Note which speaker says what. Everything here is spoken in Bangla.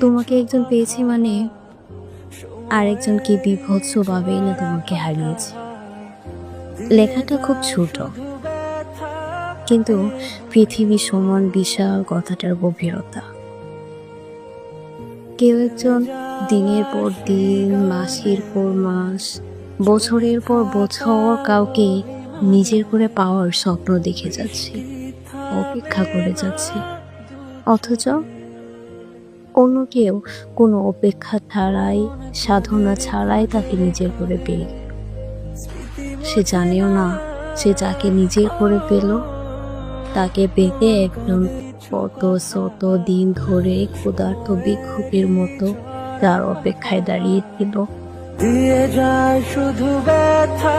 Speaker 1: তোমাকে একজন পেয়েছি মানে আরেকজনকে বিভৎসভাবেই না তোমাকে হারিয়েছি? লেখাটা খুব ছোট। কিন্তু পৃথিবী সমান বিশাল কথাটার গভীরতা। কেউ একজন দিনের পর দিন, মাসের পর মাস, বছরের পর বছর কাউকে নিজের করে পাওয়ার স্বপ্ন দেখে যাচ্ছে, অপেক্ষা করে যাচ্ছে। অথচ অন্য কেউ কোনো অপেক্ষা ছাড়াই, সাধনা ছাড়াই তাকে নিজের করে পেয়ে গেল। সে জানেও না সে যাকে নিজের করে পেল তাকে পেতে একজন কত শত দিন ধরে ক্ষুধার্ত বিক্ষোভের মতো তার অপেক্ষায় দাঁড়িয়েছিল
Speaker 2: দিয়ে যায় শুধু ব্যথা